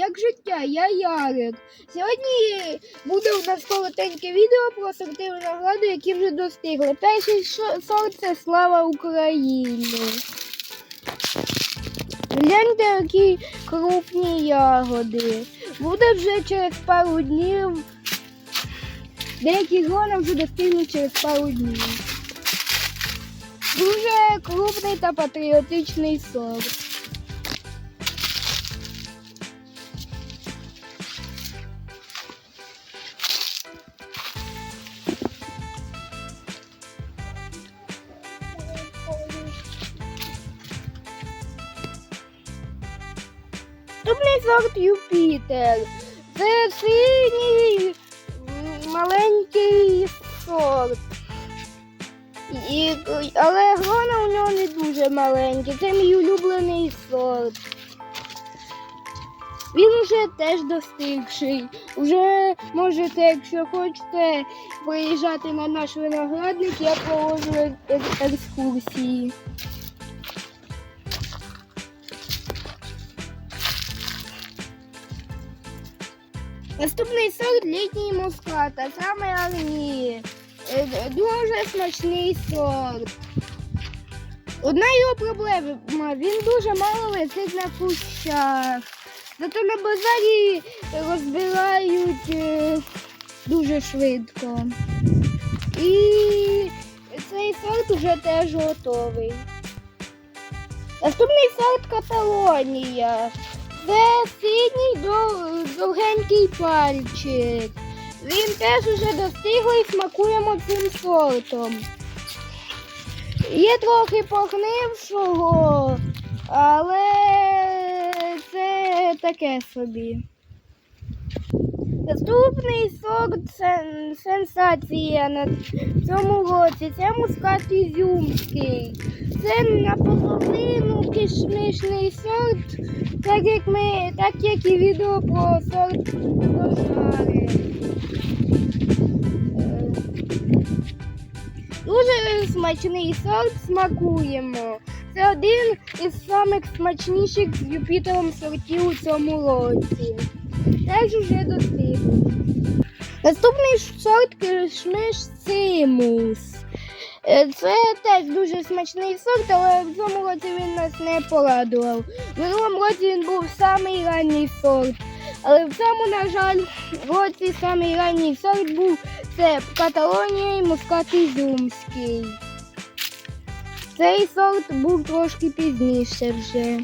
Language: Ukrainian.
як життя, я Ярик. Сьогодні буде у нас коротеньке відео про сорти винограду, які вже достигли. Перший сорт це слава України. Гляньте, які крупні ягоди. Буде вже через пару днів. Деякі грони вже достигли через пару днів. Дуже крупний та патріотичний сорт. Наступний сорт Юпітер. Це синій маленький сорт. І, але грона у нього не дуже маленькі. Це мій улюблений сорт. Він вже теж достигший. Уже можете, якщо хочете, приїжджати на наш виноградник, я проводжу ек- екскурсії. Наступний сорт літній мускат, а саме Арні. Е, Дуже смачний сорт. Одна його проблема, він дуже мало висить на кущах. Зато на базарі розбирають е, дуже швидко. І цей сорт вже теж готовий. Наступний сорт Каталонія. Це синій дов- довгенький пальчик. Він теж уже достиглий, смакуємо цим сортом. Є трохи погнившого, але це таке собі. Наступний сорт сенсація на цьому році. Це мускат ізюмський. Це наполовину кишмишний сорт, так як ми, так як і відео про сорт Рошари. Е, Дуже смачний сорт смакуємо. Це один із самих смачніших з Юпітером сортів у цьому році. Теж уже достиг. Наступний сорт цимус. Е, Це теж дуже смачний сорт, але в цьому році він нас не порадував. В минулому році він був самий ранній сорт. Але в цьому, на жаль, році самий ранній сорт був це Каталонія і Мускат Ізюмський. Цей сорт був трошки пізніше вже.